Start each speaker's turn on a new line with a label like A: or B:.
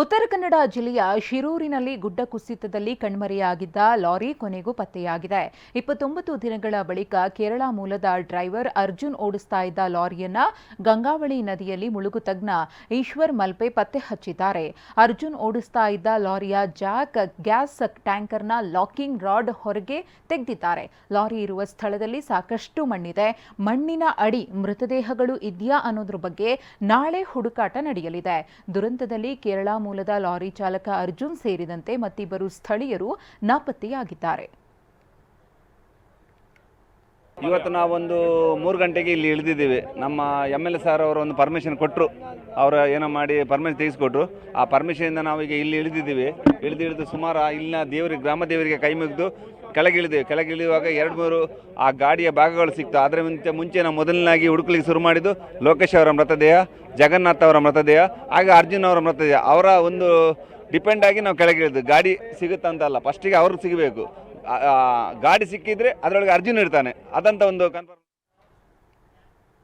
A: ಉತ್ತರ ಕನ್ನಡ ಜಿಲ್ಲೆಯ ಶಿರೂರಿನಲ್ಲಿ ಗುಡ್ಡ ಕುಸಿತದಲ್ಲಿ ಕಣ್ಮರೆಯಾಗಿದ್ದ ಲಾರಿ ಕೊನೆಗೂ ಪತ್ತೆಯಾಗಿದೆ. ಇಪ್ಪತ್ತೊಂಬತ್ತು ದಿನಗಳ ಬಳಿಕ ಕೇರಳ ಮೂಲದ ಡ್ರೈವರ್ ಅರ್ಜುನ್ ಓಡಿಸ್ತಾ ಇದ್ದ ಲಾರಿಯನ್ನ ಗಂಗಾವಳಿ ನದಿಯಲ್ಲಿ ಮುಳುಗು ತಜ್ಞ ಈಶ್ವರ್ ಮಲ್ಪೆ ಪತ್ತೆ ಹಚ್ಚಿದ್ದಾರೆ. ಅರ್ಜುನ್ ಓಡಿಸ್ತಾ ಇದ್ದ ಲಾರಿಯ ಜಾಕ್ ಗ್ಯಾಸ್ ಟ್ಯಾಂಕರ್ನ ಲಾಕಿಂಗ್ ರಾಡ್ ಹೊರಗೆ ತೆಗೆದಿದ್ದಾರೆ. ಲಾರಿ ಇರುವ ಸ್ಥಳದಲ್ಲಿ ಸಾಕಷ್ಟು ಮಣ್ಣಿದೆ. ಮಣ್ಣಿನ ಅಡಿ ಮೃತದೇಹಗಳು ಇದೆಯಾ ಅನ್ನೋದ್ರ ಬಗ್ಗೆ ನಾಳೆ ಹುಡುಕಾಟ ನಡೆಯಲಿದೆ. ದುರಂತದಲ್ಲಿ ಕೇರಳ ಮೂಲದ ಲಾರಿ ಚಾಲಕ ಅರ್ಜುನ್ ಸೇರಿದಂತೆ ಮತ್ತಿಬ್ಬರು ಸ್ಥಳೀಯರು ನಾಪತ್ತೆಯಾಗಿದ್ದಾರೆ.
B: ಇವತ್ತು ನಾವೊಂದು ಮೂರು ಗಂಟೆಗೆ ಇಲ್ಲಿ ಇಳಿದಿದ್ದೀವಿ. ನಮ್ಮ ಎಂ ಎಲ್ ಎ ಸರ್ ಅವರು ಒಂದು ಪರ್ಮಿಷನ್ ಕೊಟ್ಟರು ಅವರು ಏನೋ ಮಾಡಿ ಪರ್ಮಿಷನ್ ತೆಗೆಸ್ಕೊಟ್ರು. ಆ ಪರ್ಮಿಷನಿಂದ ನಾವೀಗ ಇಲ್ಲಿ ಇಳಿದಿದ್ದೀವಿ. ಇಳಿದು ಇಳಿದು ಸುಮಾರು ಇಲ್ಲಿನ ದೇವರಿಗೆ, ಗ್ರಾಮ ದೇವರಿಗೆ ಕೈ ಮುಗಿದು ಕೆಳಗೆ ಕೆಳಗಿಳಿಯುವಾಗ ಎರಡು ಮೂರು ಆ ಗಾಡಿಯ ಭಾಗಗಳು ಸಿಕ್ತು. ಅದರ ಮುಂಚೆ ಮುಂಚೆ ನಾವು ಮೊದಲನಾಗಿ ಹುಡುಕಲಿಕ್ಕೆ ಶುರು ಮಾಡಿದ್ದು ಲೋಕೇಶ್ ಅವರ ಮೃತದೇಹ, ಜಗನ್ನಾಥ್ ಅವರ ಮೃತದೇಹ ಹಾಗೆ ಅರ್ಜುನ್ ಅವರ ಮೃತದೇಹ. ಅವರ ಒಂದು ಡಿಪೆಂಡ್ ಆಗಿ ನಾವು ಕೆಳಗೆ ಇಳಿದು ಗಾಡಿ ಸಿಗುತ್ತಂತಲ್ಲ ಫಸ್ಟಿಗೆ ಅವ್ರಿಗೆ ಸಿಗಬೇಕು. ಗಾಡಿ ಸಿಕ್ಕಿದ್ರೆ ಅದರೊಳಗೆ ಅರ್ಜುನ್ ಇರ್ತಾನೆ. ಅದಂತ ಒಂದು ಕನ್ಫರ್ಮ್